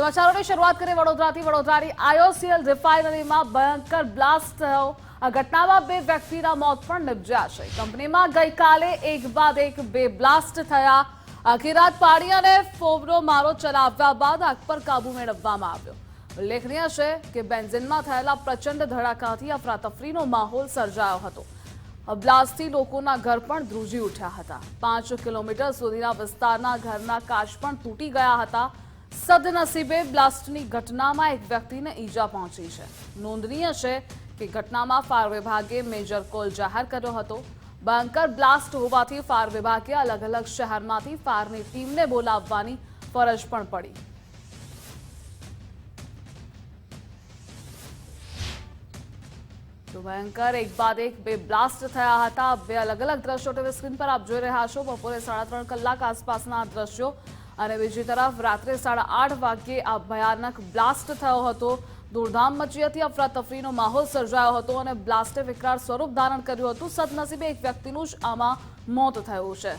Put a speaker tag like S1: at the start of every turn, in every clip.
S1: સમાચારોની શરૂઆત કરીએ વડોદરાથી. વડોદરાની આઈઓસીએલ રિફાઇનરીમાં ભયંકર બ્લાસ્ટ થયો. આ ઘટનામાં બે વ્યક્તિના મોત પણ નિપજ્યા છે. કંપનીમાં ગઈકાલે એક બાદ એક બે બ્લાસ્ટ થયા. આખી રાત પાણી અને ફોમનો મારો ચલાવ્યા બાદ આગ પર કાબુ મેળવવામાં આવ્યો. ઉલ્લેખનીય છે કે બેન્ઝિનમાં થયેલા પ્રચંડ ધડાકાથી અફરાતફરીનો માહોલ સર્જાયો હતો. બ્લાસ્ટથી લોકોના ઘર પણ ધ્રુજી ઉઠ્યા હતા. પાંચ કિલોમીટર સુધીના વિસ્તારના ઘરના કાચ પણ તૂટી ગયા હતા. સદનસીબે બ્લાસ્ટની ઘટનામાં એક વ્યક્તિને ઈજા પહોંચી છે. નોંધનીય છે કે ઘટનામાં ફાયર વિભાગે મેજર કોલ જાહેર કર્યો હતો. ભયંકર બ્લાસ્ટ હોવાથી ફાયર વિભાગે અલગ અલગ શહેરમાંથી ફાયરની ટીમને બોલાવવાની ફરજ પણ પડી. ભયંકર એક બાદ એક બે બ્લાસ્ટ થયા હતા. બે અલગ અલગ દ્રશ્યો ટીવી સ્ક્રીન પર આપ જોઈ રહ્યા છો. બપોરે સાડા ત્રણ કલાક આસપાસના દ્રશ્યો અને બીજી તરફ રાત્રે સાડા આઠ વાગ્યે આ ભયાનક બ્લાસ્ટ થયો હતો. દોડધામ મચી હતી, અફરાતફરીનો માહોલ સર્જાયો હતો અને બ્લાસ્ટે વિકરાળ સ્વરૂપ ધારણ કર્યું હતું. સદનસીબે એક વ્યક્તિનું જ આમાં મોત થયું છે.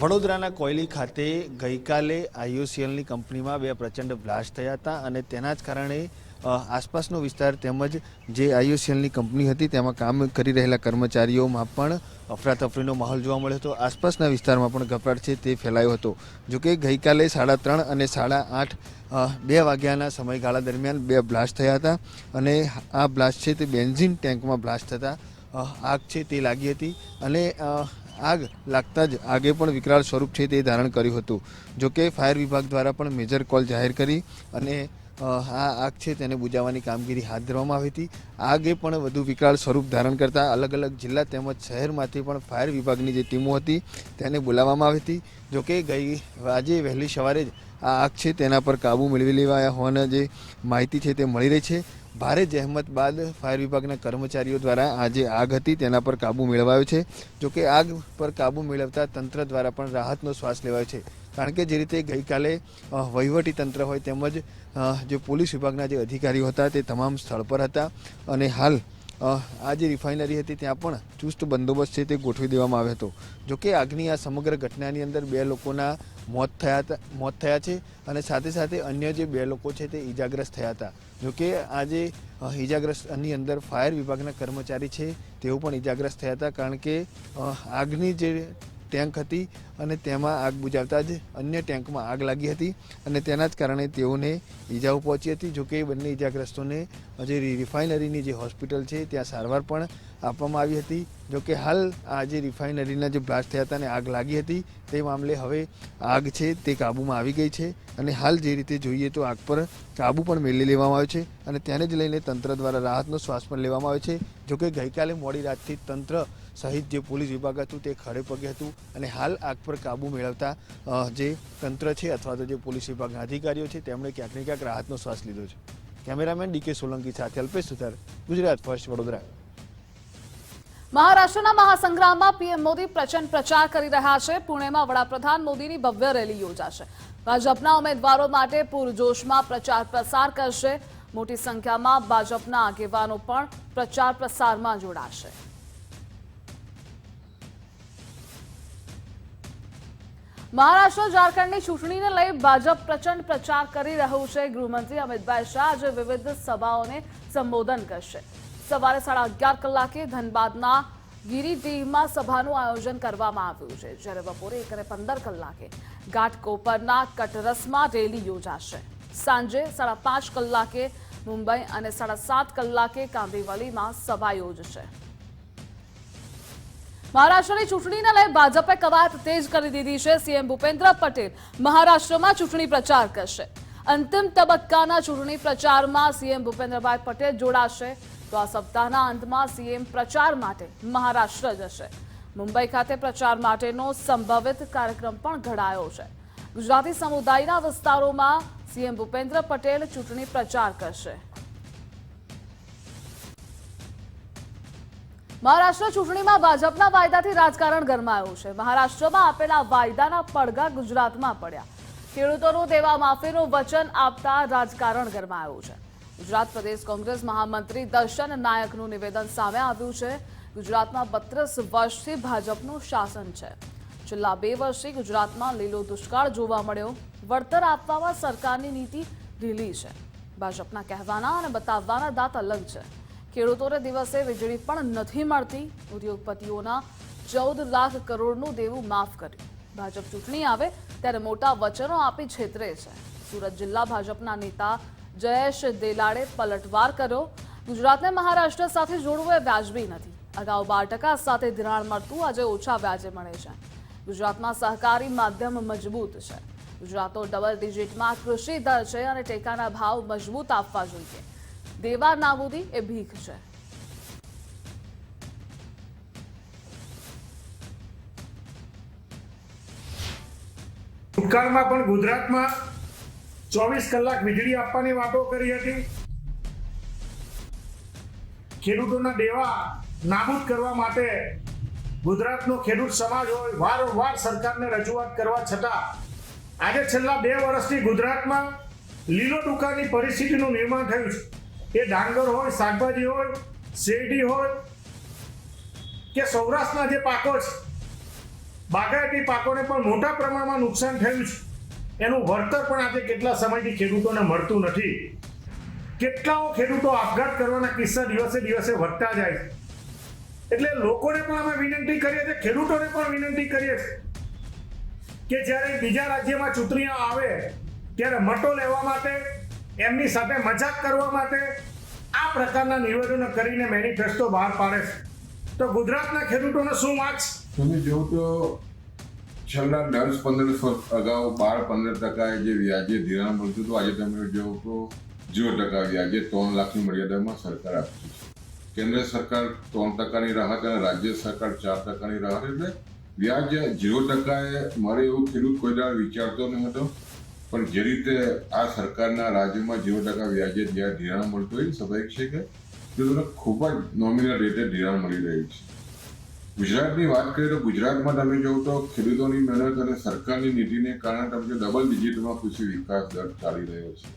S2: વડોદરાના કોયલી ખાતે ગઈકાલે આઈયુસીએલની કંપનીમાં બે પ્રચંડ બ્લાસ્ટ થયા હતા અને તેના જ કારણે આસપાસનો વિસ્તાર તેમજ જે આઈઓસીએલની કંપની હતી તેમાં કામ કરી રહેલા કર્મચારીઓમાં પણ અફરાતફરીનો માહોલ જોવા મળ્યો હતો. આસપાસના વિસ્તારમાં પણ ગભરાટ છે તે ફેલાયો હતો. જોકે ગઈકાલે સાડા ત્રણ અને સાડા આઠ બે વાગ્યાના સમયગાળા દરમિયાન બે બ્લાસ્ટ થયા હતા અને આ બ્લાસ્ટ છે તે બેન્ઝિન ટેન્કમાં બ્લાસ્ટ થતા આગ છે તે લાગી હતી અને આગ લાગતા જ આગે પણ વિકરાળ સ્વરૂપ છે તે ધારણ કર્યું હતું. જોકે ફાયર વિભાગ દ્વારા પણ મેજર કોલ જાહેર કરી અને આ આગ છે તેને બુજાવવાની કામગીરી હાથ ધરવામાં આવી હતી. આગે પણ વધુ વિકરાળ સ્વરૂપ ધારણ કરતા અલગ અલગ જિલ્લા તેમજ શહેરમાંથી પણ ફાયર વિભાગની જે ટીમો હતી તેને બોલાવવામાં આવી હતી. જોકે ગઈ આજે વહેલી સવારે જ આ આગ છે તેના પર કાબુ મેળવી લેવાયા હોવાના જે માહિતી છે તે મળી રહી છે. ભારે જહેમત બાદ ફાયર વિભાગના કર્મચારીઓ દ્વારા આ જે આગ હતી તેના પર કાબુ મેળવાયો છે. જોકે આગ પર કાબુ મેળવતા તંત્ર દ્વારા પણ રાહતનો શ્વાસ લેવાયો છે. કારણ કે જે રીતે ગઈકાલે વહીવટી તંત્ર હોય તેમજ જે પોલીસ વિભાગના જે અધિકારીઓ હતા તે તમામ સ્થળ પર હતા અને હાલ આ જે રિફાઇનરી હતી ત્યાં પણ ચુસ્ત બંદોબસ્ત છે તે ગોઠવી દેવામાં આવ્યો હતો. જોકે આગની આ સમગ્ર ઘટનાની અંદર બે લોકોના મોત થયા હતા મોત થયા છે અને સાથે સાથે અન્ય જે બે લોકો છે તે ઈજાગ્રસ્ત થયા હતા. જોકે આજે ઈજાગ્રસ્તની અંદર ફાયર વિભાગના કર્મચારી છે તેઓ પણ ઈજાગ્રસ્ત થયા હતા કારણ કે આગની જે ટેન્ક હતી અને તેમાં આગ બુજાવતા જ અન્ય ટેન્કમાં આગ લાગી હતી અને તેના જ કારણે તેઓને ઈજાઓ પહોંચી હતી જોકે બંને ઈજાગ્રસ્તોને જે રિફાઇનરીની જે હોસ્પિટલ છે, ત્યાં સારવાર પણ આપવામાં આવી હતી. જોકે હાલ આ જે રિફાઇનરીના જે બ્લાસ્ટ થયા હતા અને આગ લાગી હતી, તે મામલે હવે આગ છે તે કાબૂમાં આવી ગઈ છે અને હાલ જે રીતે જોઈએ તો આગ પર કાબુ પણ મેળવી લેવામાં આવ્યો છે અને તેને જ લઈને તંત્ર દ્વારા રાહતનો શ્વાસ પણ લેવામાં આવ્યો છે. જોકે ગઈકાલે મોડી રાતથી તંત્ર સહિત જે પોલીસ વિભાગ હતું, તે ખડે પગે હતું અને હાલ આગ પર કાબુ મેળવતા જે તંત્ર છે અથવા તો જે પોલીસ વિભાગના અધિકારીઓ છે, તેમણે ક્યાંક ને ક્યાંક રાહતનો શ્વાસ લીધો છે. કેમેરામેન ડીકે સોલંકી સાથે અલ્પેશ સુથાર, ગુજરાત ફર્સ્ટ વડોદરા.
S1: મહારાષ્ટ્રના મહાસંગ્રામમાં પીએમ મોદી પ્રચંડ પ્રચાર કરી રહ્યા છે. પુણેમાં વડાપ્રધાન મોદીની ભવ્ય રેલી યોજાશે. ભાજપના ઉમેદવારો માટે પૂરજોશમાં પ્રચાર પ્રસાર કરશે. મોટી સંખ્યામાં ભાજપના આગેવાનો પણ પ્રચાર પ્રસારમાં જોડાશે. મહારાષ્ટ્ર ઝારખંડની ચૂંટણીને લઈ ભાજપ પ્રચંડ પ્રચાર કરી રહ્યું છે. ગૃહમંત્રી અમિતભાઈ શાહ આજે વિવિધ સભાઓને સંબોધન કરશે. સવારે સાડા અગિયાર કલાકે ધનબાદના ગિરિડીહમાં સભાનું આયોજન કરવામાં આવ્યું છે. જ્યારે બપોરે એક અને પંદર કલાકે ઘાટકોપરના કટરસમાં રેલી યોજાશે. સાંજે સાડા પાંચ કલાકે મુંબઈ અને સાડા સાત કલાકે કાંદિવલીમાં સભા યોજશે. મહારાષ્ટ્રની ચૂંટણીને લઈ ભાજપે કવાયત તેજ કરી દીધી છે. સીએમ ભૂપેન્દ્ર પટેલ મહારાષ્ટ્રમાં ચૂંટણી પ્રચાર કરશે. અંતિમ તબક્કાના ચૂંટણી પ્રચારમાં સીએમ ભૂપેન્દ્રભાઈ પટેલ જોડાશે. તો આ સપ્તાહના અંતમાં સીએમ પ્રચાર માટે મહારાષ્ટ્ર જશે. મુંબઈ ખાતે પ્રચાર માટેનો સંભવિત કાર્યક્રમ પણ ઘડાયો છે. ગુજરાતી સમુદાયના વિસ્તારોમાં સીએમ ભૂપેન્દ્ર પટેલ ચૂંટણી પ્રચાર કરશે. મહારાષ્ટ્ર ચૂંટણીમાં ભાજપના વાયદાથી રાજકારણ ગરમાયું છે. મહારાષ્ટ્રમાં આપેલા વાયદાના પડઘા ગુજરાતમાં પડ્યા. ખેડૂતોનું દેવા માફીનું વચન આપતા રાજકારણ ગરમાયું છે. ગુજરાત પ્રદેશ કોંગ્રેસ મહામંત્રી દર્શન નાયકનું નિવેદન સામે આવ્યું છે. ગુજરાતમાં બત્રીસ વર્ષથી ભાજપનું શાસન છે. છેલ્લા બે વર્ષથી ગુજરાતમાં લીલો દુષ્કાળ જોવા મળ્યો. વળતર આપવામાં સરકારની નીતિ ઢીલી છે. ભાજપના કહેવાના અને બતાવવાના દાંત અલગ છે. ખેડૂતોને દિવસે વીજળી પણ નથી મળતી. ઉદ્યોગપતિઓના ચૌદ લાખ કરોડનું દેવું માફ કર્યું. ભાજપ ચૂંટણી આવે ત્યારે મોટા વચનો આપી છેતરે છે. સુરત જિલ્લા ભાજપના નેતા જયેશ દેલાડે પલટવાર કર્યો. ગુજરાતને મહારાષ્ટ્ર સાથે જોડવું એ વ્યાજબી નથી. અગાઉ બાર ટકા સાથે ધિરાણ મળતું, આજે ઓછા વ્યાજે મળે છે. ગુજરાતમાં સહકારી માધ્યમ મજબૂત છે. ગુજરાતનો ડબલ ડિજિટમાં કૃષિ દર છે અને ટેકાના ભાવ મજબૂત આપવા જોઈએ. દેવા નાબૂદી એ ભીખ છે.
S3: ભૂતકાળમાં પણ ગુજરાતમાં ચોવીસ કલાક વીજળી આપવાની વાતો કરી હતી. ખેડૂતોના દેવા નાબૂદ કરવા માટે ગુજરાતનો ખેડૂત સમાજ હોય, વારંવાર સરકારને રજૂઆત કરવા છતાં આજે છેલ્લા બે વર્ષથી ગુજરાતમાં લીલો દુકાળની પરિસ્થિતિનું નિર્માણ થયું છે. એ ડાંગર હોય, શાકભાજી હોય, શેરડી હોય, કે સૌરાષ્ટ્રના જે પાકો છે, બાગાયતી પાકોને પણ મોટા પ્રમાણમાં નુકસાન થયું છે. એનું વળતર પણ આજે કેટલા સમયથી ખેડૂતોને મળતું નથી. કેટલાઓ ખેડૂતો આપઘાત કરવાના કિસ્સા દિવસે દિવસે વધતા જાય છે. એટલે લોકોને પણ અમે વિનંતી કરીએ છીએ, ખેડૂતોને પણ વિનંતી કરીએ છીએ, કે જ્યારે બીજા રાજ્યમાં ચૂંટણીઓ આવે, ત્યારે મટો લેવા માટે એમની સાથે મજાક કરવા માટે આ પ્રકારના નિવેદનો કરીને મેનિફેસ્ટો બહાર પાડે છે. તો ગુજરાતના ખેડૂતોને શું વાંચ
S4: તમે જો તો છેલ્લા દસ પંદર વર્ષ અગાઉ બાર પંદર ટકાએ જે વ્યાજે ધિરાણ મળતું હતું, આજે તમે જો તો જીરો ટકા વ્યાજે ત્રણ લાખની મર્યાદામાં સરકાર આપતી છે. કેન્દ્ર સરકાર ત્રણ ટકાની રાહત અને રાજ્ય સરકાર ચાર ટકાની રાહત એટલે વ્યાજ જીરો ટકાએ મારે એવું ખેડૂત કોઈ દાડ વિચારતો ન હતો પણ જે રીતે આ સરકારના રાજ્યમાં જેવો ટકા વ્યાજે જ્યાં ધિરાણ મળતું હોય સ્વાભાવિક છે કે ખેડૂતોને ખૂબ જ નોમિનલ રેટે ધિરાણ મળી રહ્યું છે. ગુજરાતની વાત કરીએ તો ગુજરાતમાં તમે જોવો તો ખેડૂતોની મહેનત અને સરકારની નીતિને કારણે તમે ડબલ ડિજિટમાં કૃષિ વિકાસ દર ચાલી રહ્યો છે.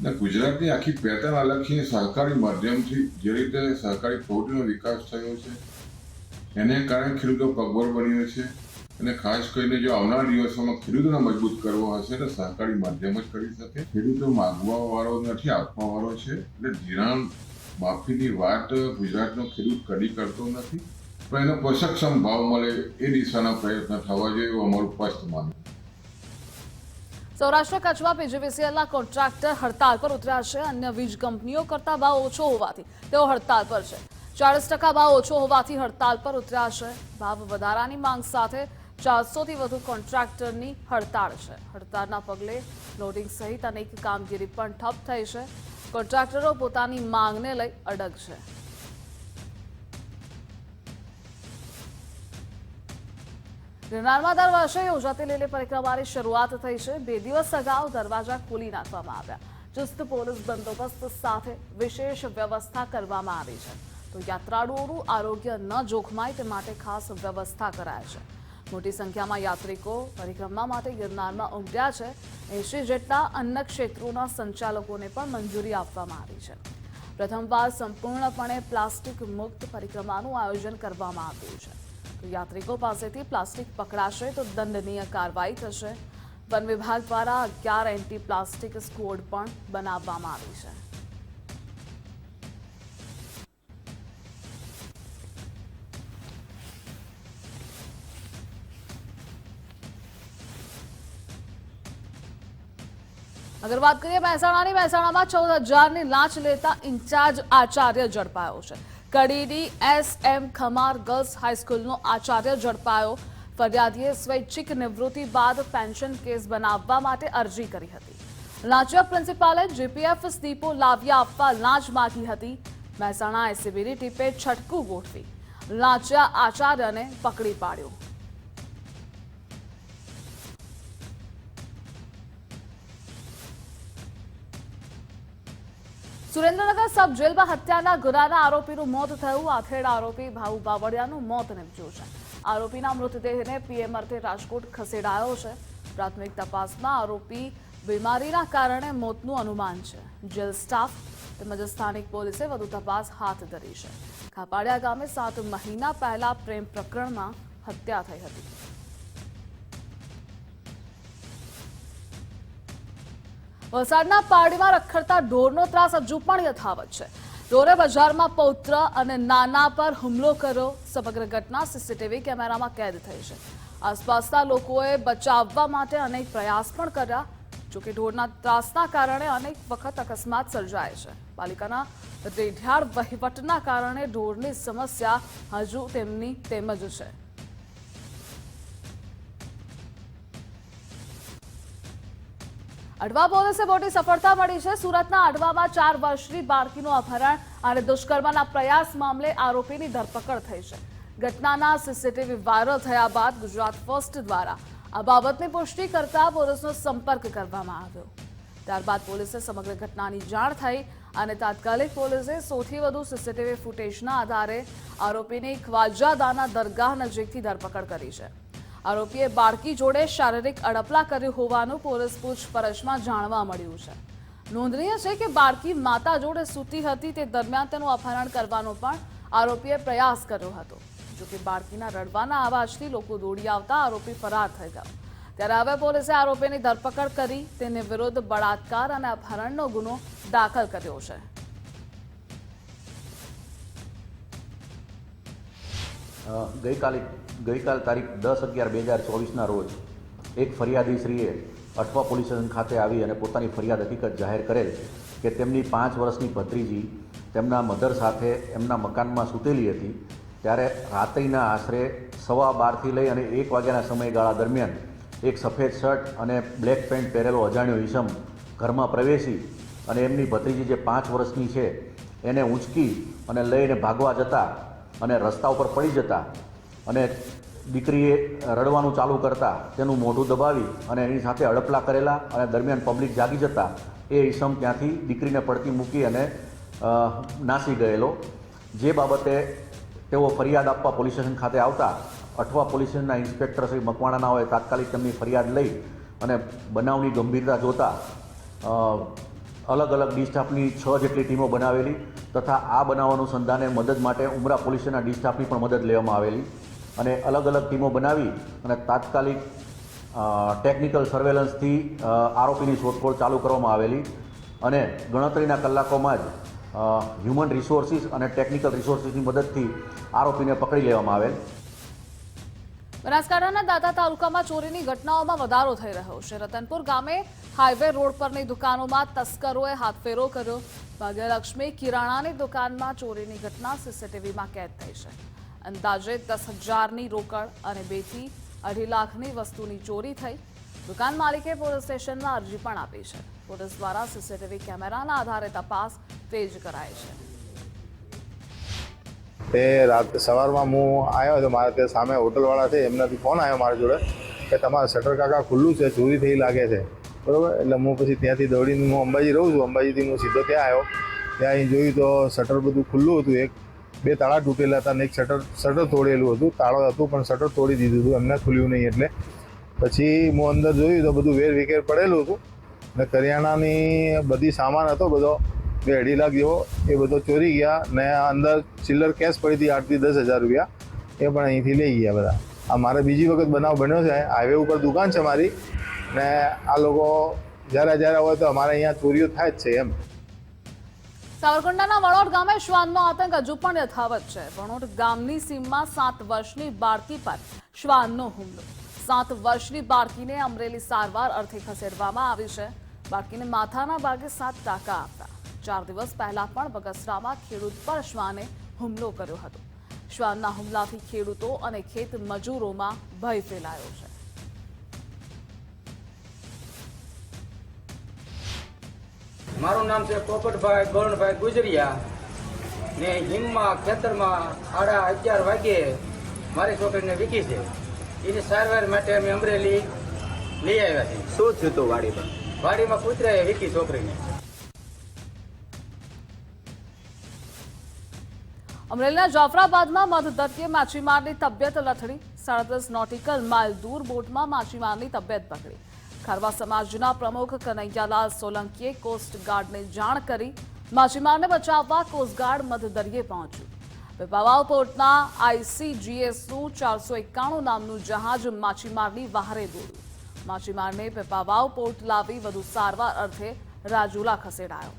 S4: ને ગુજરાતની આખી પેટર્ન અલગ છે. સહકારી માધ્યમથી જે રીતે સહકારી પ્રવૃત્તિનો વિકાસ થયો છે, એને કારણે ખેડૂતો પગભર બન્યો છે. અને ખાસ કરીને જો આવનાર દિવસોમાં ખેડૂતોને મજબૂત કરવો હશે તો સહકારી માધ્યમ જ કરી શકે. ખેડૂતો માગવા વાળો નથી, આપવા વાળો છે. એટલે ધિરાણ માફીની વાત ગુજરાતનો ખેડૂત કદી કરતો નથી. પણ એનો પોષકક્ષમ ભાવ મળે એ દિશાના પ્રયત્ન થવા જોઈએ એવું અમારું સ્પષ્ટ માનવું
S1: સૌરાષ્ટ્ર કચ્છમાં પીજીવીસીએલના કોન્ટ્રાક્ટર હડતાલ પર ઉતર્યા છે. અન્ય વીજ કંપનીઓ કરતા ભાવ ઓછો હોવાથી તેઓ હડતાલ પર છે. ચાળીસ ટકા ભાવ ઓછો હોવાથી હડતાલ પર ઉતર્યા છે. ભાવ વધારાની માંગ સાથે ચારસોથી વધુ કોન્ટ્રાક્ટરની હડતાળ છે. હડતાળના પગલે લોડિંગ સહિત અનેક કામગીરી પણ ઠપ થઈ છે. કોન્ટ્રાક્ટરો પોતાની માંગને લઈ અડગ છે. ગિરનારમાં દર વર્ષે યોજાતી લીલી પરિક્રમાની શરૂઆત થઈ છે. બે દિવસ અગાઉ દરવાજા ખોલી નાખવામાં આવ્યા. ચુસ્ત પોલીસ બંદોબસ્ત સાથે વિશેષ વ્યવસ્થા કરવામાં આવી છે. તો યાત્રાળુઓનું આરોગ્ય ન જોખમાય તે માટે ખાસ વ્યવસ્થા કરાય છે. મોટી સંખ્યામાં યાત્રિકો પરિક્રમા માટે ગિરનારમાં ઉમટ્યા છે. એંશી જેટલા અન્ય ક્ષેત્રોના સંચાલકોને પણ મંજૂરી આપવામાં આવી છે. પ્રથમવાર સંપૂર્ણપણે પ્લાસ્ટિક મુક્ત પરિક્રમાનું આયોજન કરવામાં આવ્યું છે. તો યાત્રિકો પાસેથી પ્લાસ્ટિક પકડાશે તો દંડનીય કાર્યવાહી થશે. વન વિભાગ દ્વારા અગિયાર એન્ટી પ્લાસ્ટિક સ્ક્વોડ પણ બનાવવામાં આવી છે. અગર વાત કરીએ મહેસાણાની, મહેસાણામાં ચૌદ હજારની લાંચ લેતા ઇન્ચાર્જ આચાર્ય ઝડપાયો છે. કડીની S M Khamar girls હાઈસ્કૂલનો Acharya ઝડપાયો. ફરિયાદીએ સ્વૈચ્છિક નિવૃત્તિ બાદ પેન્શન કેસ બનાવવા માટે અરજી કરી હતી. લાંચિયા પ્રિન્સિપાલે જીપીએફ સ્લીપો લાવ્યા આપવા લાંચ માગી હતી. મહેસાણા એસીબીની ટીપે છટકું ગોઠવી. લાંચિયા આચાર્યને પકડી પાડ્યો. સુરેન્દ્રનગર સબ જેલમાં હત્યાના ગુનાના આરોપીનું મોત થયું. આથેડ આરોપી ભાઉ બાવળિયાનું મોત નીપજ્યું છે. આરોપીના મૃતદેહને પીએમ અર્થે રાજકોટ ખસેડાયો છે. પ્રાથમિક તપાસમાં આરોપી બીમારીના કારણે મોતનું અનુમાન છે. જેલ સ્ટાફ તેમજ સ્થાનિક પોલીસે વધુ તપાસ હાથ ધરી છે. ખાપાડિયા ગામે સાત મહિના પહેલા પ્રેમ પ્રકરણમાં હત્યા થઈ હતી. વલસાડના પારડીમાં રખડતા ઢોરનો ત્રાસ હજુ પણ યથાવત છે. ઢોરે બજારમાં પૌત્ર અને નાના પર હુમલો કર્યો. સમગ્ર ઘટના સીસીટીવી કેમેરામાં કેદ થઈ છે. આસપાસના લોકોએ બચાવવા માટે અનેક પ્રયાસ પણ કર્યા જોકે ઢોરના ત્રાસના કારણે અનેક વખત અકસ્માત સર્જાય છે. પાલિકાના રેઢિયાળ વહીવટના કારણે ઢોરની સમસ્યા હજુ તેમની તેમ જ છે. અડવા પોલીસે મોટી સફળતા મળી છે. સુરતના અડવામાં ચાર વર્ષની બાળકીનું અપહરણ અને દુષ્કર્મના પ્રયાસ મામલે આરોપીની ધરપકડ થઈ છે. ઘટનાના સીસીટીવી વાયરલ થયા બાદ ગુજરાત ફર્સ્ટ દ્વારા આ બાબતની પુષ્ટિ કરતા પોલીસનો સંપર્ક કરવામાં આવ્યો. ત્યારબાદ પોલીસે સમગ્ર ઘટનાની જાણ થઈ અને તાત્કાલિક પોલીસે સૌથી વધુ સીસીટીવી ફૂટેજના આધારે આરોપીની ખ્વાજાદાના દરગાહ નજીકથી ધરપકડ કરી છે. આરોપીએ બાળકી જોડે શારીરિક અડપલા કર્યું હોવાનું પોલીસ પૂછપરછમાં જાણવા મળ્યું છે. નોંધનીય છે કે બાળકી માતા જોડે સૂતી હતી તે દરમિયાન તેનું અપહરણ કરવાનો પણ આરોપીએ પ્રયાસ કર્યો હતો. જોકે બાળકીના રડવાના અવાજથી લોકો દોડી આવતા આરોપી ફરાર થઈ ગયો. ત્યારે હવે પોલીસે આરોપીની ધરપકડ કરી તેને વિરુદ્ધ બળાત્કાર અને અપહરણનો ગુનો દાખલ કર્યો છે.
S5: ગઈકાલે ગઈકાલ તારીખ દસ અગિયાર બે હજાર ચોવીસના રોજ એક ફરિયાદી શ્રીએ અઠવા પોલીસ સ્ટેશન ખાતે આવી અને પોતાની ફરિયાદ હકીકત જાહેર કરેલ કે તેમની પાંચ વર્ષની ભત્રીજી તેમના મધર સાથે એમના મકાનમાં સૂતેલી હતી, ત્યારે રાત્રિના આશરે સવા બારથી લઈ અને એક વાગ્યાના સમયગાળા દરમિયાન એક સફેદ શર્ટ અને બ્લેક પેન્ટ પહેરેલો અજાણ્યો ઈસમ ઘરમાં પ્રવેશી અને એમની ભત્રીજી જે પાંચ વર્ષની છે એને ઊંચકી અને લઈને ભાગવા જતા અને રસ્તા ઉપર પડી જતા અને દીકરીએ રડવાનું ચાલુ કરતા તેનું મોઢું દબાવી અને એની સાથે અડપલા કરેલા અને દરમિયાન પબ્લિક જાગી જતા એ ઈસમ ત્યાંથી દીકરીને પડતી મૂકી અને નાસી ગયેલો. જે બાબતે તેઓ ફરિયાદ આપવા પોલીસ સ્ટેશન ખાતે આવતા અઠવા પોલીસ સ્ટેશનના ઇન્સ્પેક્ટર શ્રી હોય તાત્કાલિક તેમની ફરિયાદ લઈ અને બનાવની ગંભીરતા જોતા અલગ અલગ ડિસ્ટાફની છ જેટલી ટીમો બનાવેલી તથા આ બનાવ અનુસંધાને મદદ માટે ઉમરા પોલીસ સ્ટેશનના પણ મદદ લેવામાં આવેલી. અને અલગ અલગ ટીમો બનાવી અને તાત્કાલિક ટેકનિકલ સર્વેલન્સથી આરોપીની શોધખોળ ચાલુ કરવામાં આવેલી અને ગણતરીના કલાકોમાં જ હ્યુમન રિસોર્સિસ અને ટેકનિકલ રિસોર્સિસની મદદથી આરોપીને પકડી લેવામાં આવેલ.
S1: બનાસકાંઠાના દાતા તાલુકામાં ચોરીની ઘટનાઓમાં વધારો થઈ રહ્યો છે. રતનપુર ગામે હાઈવે રોડ પરની દુકાનોમાં તસ્કરોએ હાથફેરો કર્યો. ભાગ્યલક્ષ્મી કિરાણાની દુકાનમાં ચોરીની ઘટના સીસીટીવીમાં કેદ થઈ છે. અંદાજે દસ હજારની રોકડ અને બેથી અઢી લાખની વસ્તુની ચોરી થઈ. દુકાન માલિકે પોલીસ સ્ટેશનમાં અરજી પણ આપી છે. પોલીસ દ્વારા સીસીટીવી કેમેરાના આધારે તપાસ તેજ કરાય છે.
S6: તે રાત સવારમાં હું આવ્યો તો મારા ત્યાં સામે હોટલવાળા છે, એમનાથી ફોન આવ્યો મારા જોડે કે તમારા શટર કાકા ખુલ્લું છે, ચોરી થઈ લાગે છે. બરોબર? એટલે હું પછી ત્યાંથી દોડીને હું અંબાજી રહું છું. અંબાજીથી હું સીધો ત્યાં આવ્યો. ત્યાં અહીં જોયું તો શટર બધું ખુલ્લું હતું, એક બે તાળા તૂટેલા હતા અને એક શટર શટર તોડેલું હતું. તાળો હતું, પણ શટર તોડી દીધું હતું. એમને ખુલ્યું નહીં એટલે. પછી હું અંદર જોયું તો બધું વેર વિકેર પડેલું હતું. ને કરિયાણાની બધી સામાન હતો, બધો બે અઢી લાખ જેવો, એ બધો ચોરી ગયા ને અંદર ચિલ્લર કેશ પડી હતી આઠથી દસ હજાર રૂપિયા. એ પણ અહીંથી લઈ ગયા બધા. આ મારે બીજી વખત બનાવ બન્યો છે. હાઈવે ઉપર દુકાન છે મારી. ને આ લોકો જ્યારે જ્યારે હોય તો અમારે અહીંયા ચોરીઓ થાય જ છે એમ.
S1: સાવરકુંડલાના વણોટ ગામે શ્વાનનો આતંક હજુ પણ યથાવત છે. વણોટ ગામની સીમમાં સાત વર્ષની બાળકી પર શ્વાનનો હુમલો. સાત વર્ષની બાળકીને અમરેલી સારવાર અર્થે ખસેડવામાં આવી છે. બાળકીને માથાના ભાગે સાત ટાંકા આપતા. ચાર દિવસ પહેલા પણ બગસરામાં ખેડૂત પર શ્વાને હુમલો કર્યો હતો. શ્વાનના હુમલાથી ખેડૂતો અને ખેત મજૂરોમાં ભય ફેલાયો છે.
S7: મારું નામ છે પોપટભાઈ ગોરણભાઈ ગુજરિયા. ને હિમમાં ખેતરમાં સાડા અગિયાર વાગ્યે મારી છોકરીને વીકી છે. એની સારવાર માટે અમે અમરેલી લઈ આવ્યા છીએ.
S8: શું થયું હતું વાડીમાં?
S7: વાડીમાં કૂતરાએ વીકી છોકરીને.
S1: અમરેલીના જાફરાબાદમાં મધદત્તીય માછીમારની તબિયત લથડી. સાડત્રીસ નોટિકલ માઇલ દૂર બોટમાં માછીમારની તબિયત બગડી. ખારવા સમાજના પ્રમુખ કનૈયાલાલ સોલંકીએ કોસ્ટગાર્ડને જાણ કરી માછીમારને બચાવવા કોસ્ટગાર્ડ મધદરિયે પહોંચ્યું. પીપાવાવ પોર્ટના આઈસીજીએસનું ચારસો એકાણું નામનું જહાજ માછીમારની વહારે દોડ્યું. માછીમારને પીપાવાવ પોર્ટ લાવી વધુ સારવાર અર્થે રાજુલા ખસેડાયો.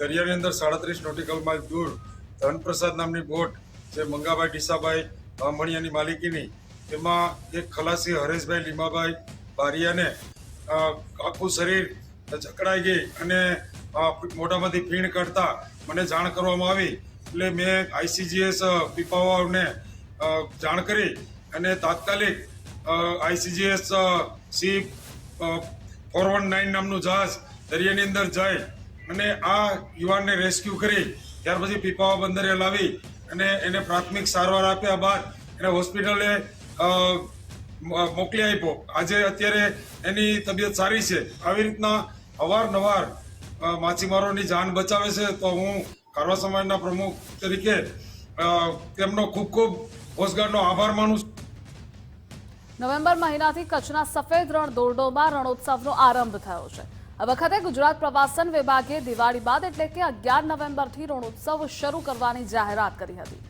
S8: દરિયાની અંદર સાડત્રીસ નોટિકલ માઇલ દૂર ધનપ્રસાદ નામની બોટ જે મંગાભાઈ ડીસાભાઈ બામણિયાની માલિકીની, તેમાં એક ખલાસી હરેશભાઈ લીમાભાઈ બારિયાને આખું શરીર જકડાઈ ગઈ અને મોઢામાંથી ફીણ કાઢતા મને જાણ કરવામાં આવી. એટલે મેં આઈસીજીએસ પીપાવાને જાણ કરી અને તાત્કાલિક ICGS C four one nine નામનું જહાજ દરિયાની અંદર જાય અને આ યુવાનને રેસ્ક્યુ કરી ત્યાર પછી પીપાવા બંદરે લાવી અને એને પ્રાથમિક સારવાર આપ્યા બાદ એને હોસ્પિટલે મોકલી આપ્યો. આજે અત્યારે એની તબિયત સારી છે. આવી રીતના અવારનવાર માછીમારોની જાન બચાવે છે તો હું કારવા સમાજના પ્રમુખ તરીકે તેમનો ખૂબ ખૂબ કોસ્ટગાર્ડનો આભાર માનું છું.
S1: નવેમ્બર મહિનાથી કચ્છના સફેદ રણ દોરડોમાં રણોત્સવનો આરંભ થયો છે. વખતે ગુજરાત પ્રવાસન વિભાગે દિવાળી બાદ એટલે કે અગિયાર નવેમ્બરથી રણોત્સવ શરૂ કરવાની જાહેરાત કરી હતી,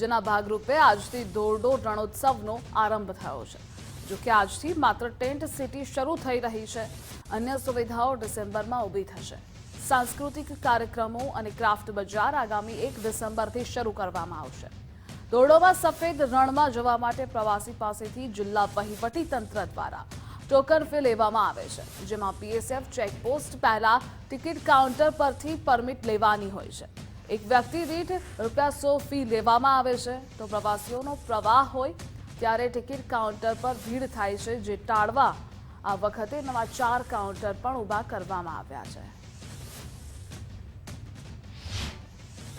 S1: જેના ભાગરૂપે આજથી દોરડો રણોત્સવનો આરંભ થયો છે, જો કે આજથી માત્ર ટેન્ટ સિટી શરૂ થઈ રહી છે, અન્ય સુવિધાઓ ડિસેમ્બરમાં ઊભી થશે. સાંસ્કૃતિક કાર્યક્રમો અને ક્રાફ્ટ બજાર આગામી એક ડિસેમ્બરથી શરૂ કરવામાં આવશે. દોરડોમાં સફેદ રણમાં જવા માટે પ્રવાસી પાસેથી જિલ્લા વહીવટી તંત્ર દ્વારા ટોકન ફી લેવામાં આવે છે, જેમાં પીએસએફ ચેકપોસ્ટ પહેલા ટિકિટ કાઉન્ટર પરથી પરમિટ લેવાની હોય છે. એક વ્યક્તિ દીઠ રૂપિયા સો ફી લેવામાં આવે છે, તો પ્રવાસીઓનો પ્રવાહ હોય ત્યારે ટિકિટ કાઉન્ટર પર ભીડ થાય છે, જે ટાળવા આ વખતે નવા ચાર કાઉન્ટર પણ ઊભા કરવામાં આવ્યા છે.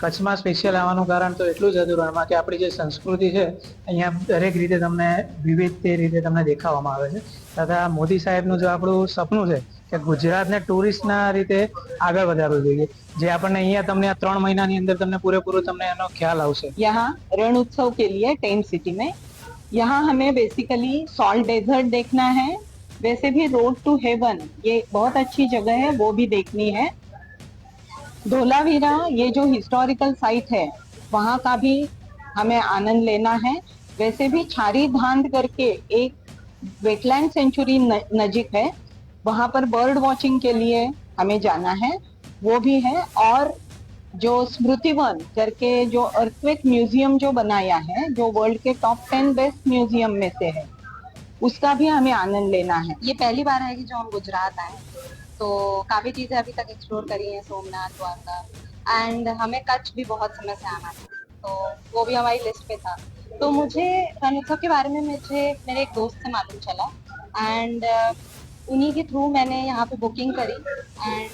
S9: કચ્છમાં સ્પેશિયલ આવવાનું કારણ તો એટલું જ હતું રણમાં કે આપણી જે સંસ્કૃતિ છે, અહીંયા દરેક રીતે તમને વિવિધ તે રીતે તમને દેખાવામાં આવે છે. તથા મોદી સાહેબનું જો આપણું સપનું છે કે ગુજરાતને ટુરિસ્ટના રીતે આગળ વધારવું જોઈએ જે આપણને અહીંયા તમને આ ત્રણ મહિનાની અંદર તમને પૂરેપૂરો તમને એનો ખ્યાલ આવશે
S10: यहाँ रण उत्सव के लिए टेंट सिटी में यहाँ हमें बेसिकली सॉल्ट डेजर्ट देखना है वैसे भी रोड टू हेवन ये बहुत अच्छी जगह है वो भी देखनी है धोलावीरा ये जो हिस्टोरिकल साइट है वहाँ का भी हमें आनंद लेना है वैसे भी छारी धांध करके एक वेटलैंड सेंचुरी नजीक है। वहाँ पर बर्ड वॉचिंग के लिए हमें जाना है। वो भी है और जो स्मृति वन करके जो अर्थक्वेक म्यूज़ियम जो बनाया है, जो वर्ल्ड के टॉप टेन बेस्ट म्यूज़ियम में से है, उसका भी हमें आनंद लेना है।
S11: ये पहली बार है कि जो हम गुजरात आए तो काफ़ी चीज़ें अभी तक एक्सप्लोर करी है, सोमनाथ, द्वारका। एंड हमें कच्छ भी बहुत समय से आना था। तो वो भी हमारी लिस्ट पे था। तो मुझे रण उत्सव के बारे में मुझे मेरे एक दोस्त से मालूम चला। एंड उन्हीं के थ्रू मैंने यहाँ पे बुकिंग करी। एंड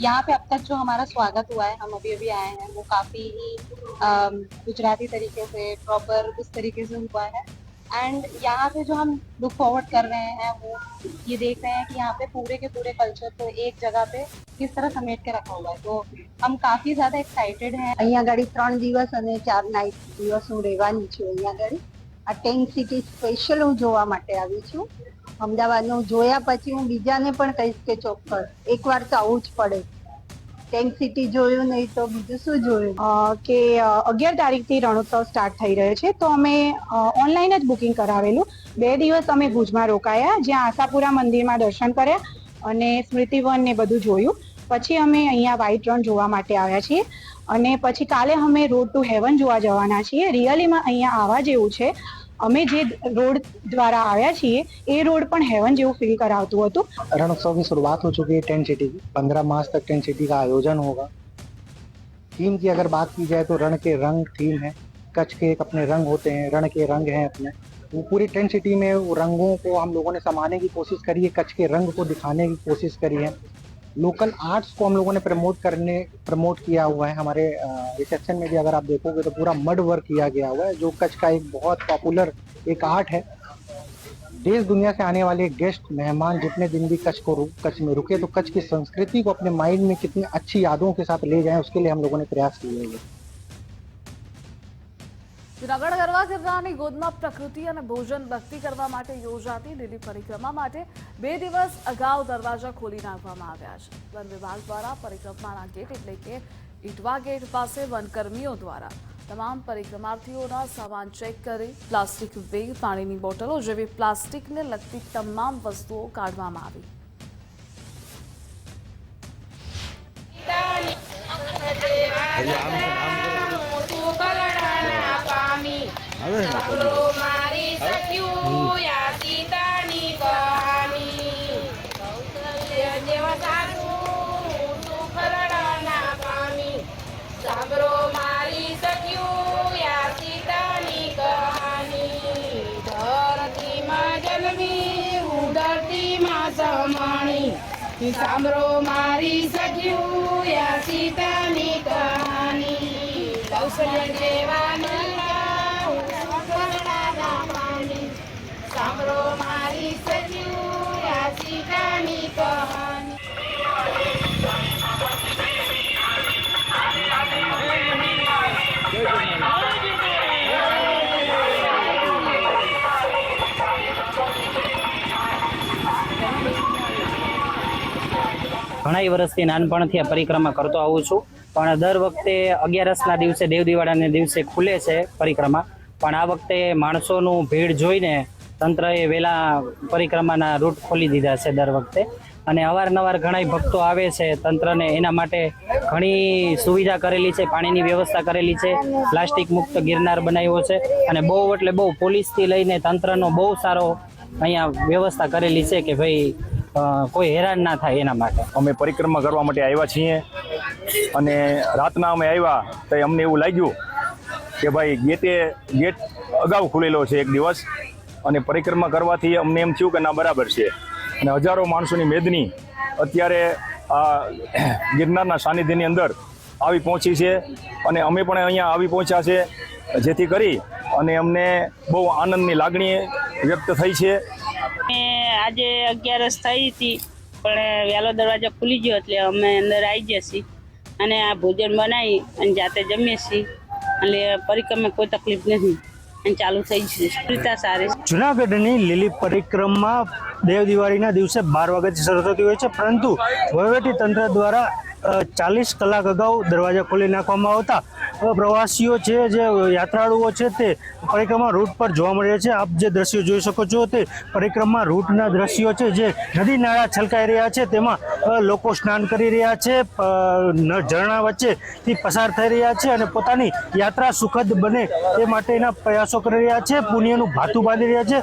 S11: यहाँ पे अब तक जो हमारा स्वागत हुआ है हम अभी अभी आए हैं वो काफ़ी ही अम, गुजराती तरीके से प्रॉपर उस तरीके से हुआ है। एंड यहाँ पे जो हम लुक फॉरवर्ड कर रहे हैं वो ये देख रहे हैं कि यहाँ पे पूरे के पूरे कल्चर को एक जगह पे किस तरह समेट के रखा हुआ है तो हम काफी ज्यादा एक्साइटेड हैं
S12: અહીંયા આગળ ત્રણ દિવસ અને ચાર નાઇટ દિવસ હું રહેવાની છું અહીંયા આગળ આ ટેન્ક સિટી સ્પેશિયલ હું જોવા માટે આવી છું અમદાવાદનું જોયા પછી હું બીજાને પણ કહીશ કે ચોક્કસ એકવાર તો આવવું જ પડે ટેન્ક સિટી જોયું નહીં તો બીજું શું જોયું?
S10: કે અગિયાર તારીખથી રણોત્સવ સ્ટાર્ટ થઈ રહ્યો છે, તો અમે ઓનલાઈન જ બુકિંગ કરાવેલું. બે દિવસ અમે ભુજમાં રોકાયા, જ્યાં આશાપુરા મંદિરમાં દર્શન કર્યા અને સ્મૃતિવન ને બધું જોયું. પછી અમે અહીંયા વ્હાઈટ રણ જોવા માટે આવ્યા છીએ. અને પછી કાલે અમે રોડ ટુ હેવન જોવા જવાના છીએ. રિયલીમાં અહીંયા આવવા જેવું છે. અમે જે રોડ દ્વારા આવ્યા છીએ એ રોડ પણ હેવન જેવું ફીલ કરાવતું હતું
S9: रणोत्सव की शुरुआत हो चुकी है टेंट सिटी की पंद्रह मार्च तक टेंट सिटी का आयोजन होगा थीम की अगर बात की जाए तो रण के रंग थीम है कच्छ के एक अपने रंग होते हैं रण के रंग हैं अपने वो पूरी टेंट सिटी में वो रंगों को हम लोगों ने समाने की कोशिश करी है कच्छ के रंग को दिखाने की कोशिश करी है लोकल आर्ट्स को हम लोगों ने प्रमोट करने, प्रमोट किया हुआ है हमारे रिसेप्शन में भी अगर आप देखोगे तो पूरा मड वर्क किया गया हुआ है, जो कच्छ का एक बहुत पॉपुलर एक आर्ट है। देश दुनिया से आने वाले गेस्ट मेहमान जितने दिन भी कच्छ को कच्छ में रुके तो कच्छ की संस्कृति को अपने माइंड में कितनी अच्छी यादों के साथ ले जाएँ, उसके लिए हम लोगों ने प्रयास किए हुए हैं।
S1: જુનાગઢ ગરવા ગોદમાં પ્રકૃતિ અને ભોજન ભક્તિ કરવા માટે યોજાતી લીલી પરિક્રમા માટે બે દિવસ અગાઉ દરવાજા ખોલી નાખવામાં આવ્યા છે. વન વિભાગ દ્વારા પરિક્રમાના ગેટ એટલે કે ઇટવા ગેટ પાસે વનકર્મીઓ દ્વારા તમામ પરિક્રમાર્થીઓના સામાન ચેક કરી પ્લાસ્ટિક બેગ પાણીની બોટલો જેવી પ્લાસ્ટિકને લગતી તમામ વસ્તુઓ કાઢવામાં આવી.
S13: સાંભળો મારી સખ્યું યા સીતાની કહાની. ધરતીમાં જન્મી હું ધરતીમાં સમાણી. સાંભળો મારી સખ્યું યા સીતાની કહાની. કૌશલ્ય જેવા
S14: ઘણા વર્ષથી નાનપણથી આ પરિક્રમા કરતો આવું છું. પણ દર વખતે અગિયારસના દિવસે દેવ દિવાળાના દિવસે ખુલે છે પરિક્રમા. પણ આ વખતે માણસોનું ભીડ જોઈને તંત્રએ વહેલા પરિક્રમાના રૂટ ખોલી દીધા છે દર વખતે. અને અવારનવાર ઘણા ભક્તો આવે છે તંત્રને એના માટે ઘણી સુવિધા કરેલી છે, પાણીની વ્યવસ્થા કરેલી છે, પ્લાસ્ટિક મુક્ત ગિરનાર બનાવ્યો છે અને બહુ એટલે બહુ પોલીસથી લઈને તંત્રનો બહુ સારો અહીંયા વ્યવસ્થા કરેલી છે કે ભાઈ કોઈ હેરાન ના થાય એના માટે.
S15: અમે પરિક્રમા કરવા માટે આવ્યા છીએ અને રાતના અમે આવ્યા તો અમને એવું લાગ્યું કે ભાઈ ગેટે, ગેટ અગાઉ ખુલેલો છે એક દિવસ. અને પરિક્રમા કરવાથી અમને એમ થયું કે ના, બરાબર છે. અને હજારો માણસોની મેદની અત્યારે આ ગિરનારના સાનિધ્યની અંદર આવી પહોંચી છે અને અમે પણ અહીંયા આવી પહોંચ્યા છે, જેથી કરી અને અમને બહુ આનંદની લાગણી વ્યક્ત થઈ છે.
S16: આજે અગિયારસ થઈ હતી, પણ વહેલો દરવાજો ખુલી ગયો એટલે અમે અંદર આવી ગયા છીએ અને આ ભોજન બનાવી અને જાતે જમીએ છીએ. એટલે પરિક્રમે કોઈ તકલીફ નથી. ચાલુ થઈ જશે. સુવિધા સારી.
S9: જુનાગઢની લીલી પરિક્રમા દેવ દિવાળીના દિવસે બાર વાગ્યાથી શરૂ થતી હોય છે, પરંતુ વહીવટી તંત્ર દ્વારા ચાલીસ કલાક અગાઉ દરવાજા ખોલી નાખવામાં આવતા પ્રવાસીઓ છે, જે યાત્રાળુઓ છે, તે પરિક્રમા રૂટ પર જોવા મળ્યા છે. આપ જે દ્રશ્યો જોઈ શકો છો, તે પરિક્રમા રૂટના દ્રશ્યો છે, જે નદી નાળા છલકાઈ રહ્યા છે. તેમાં લોકો સ્નાન કરી રહ્યા છે ઝરણા વચ્ચેથી પસાર થઈ રહ્યા છે અને પોતાની યાત્રા સુખદ બને તે માટેના પ્રયાસો કરી રહ્યા છે, પુણ્યનું ભાતું બાંધી રહ્યા છે.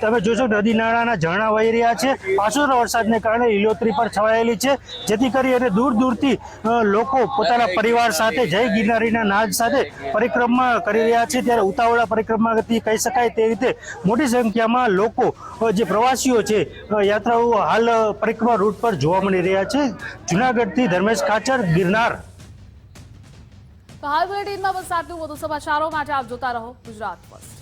S9: તમે જોશો નદી નાળાના ઝરણા વહી રહ્યા છે પાછોના વરસાદને કારણે લીલોતરી પર છવાયેલી છે, જેથી કરી અને દૂર દૂરથી લોકો પોતાના પરિવાર સાથે, જય ગિરનારીના નાદ સાથે પરિક્રમા કરી રહ્યા છે. ત્યારે ઉતાવળા પરિક્રમાથી કહી શકાય તે રીતે મોટી સંખ્યામાં લોકો જે પ્રવાસીઓ છે યાત્રાઓ હાલ પરિક્રમા રૂટ પર જોવા મળી રહ્યા છે. જુનાગઢથી ધર્મેશ ખાચર, ગિરનાર.
S1: તો હાલ બુલેટિનમાં બસ આટલું. વધુ સમાચારો માટે આપ જોતા રહો ગુજરાત ફર્સ્ટ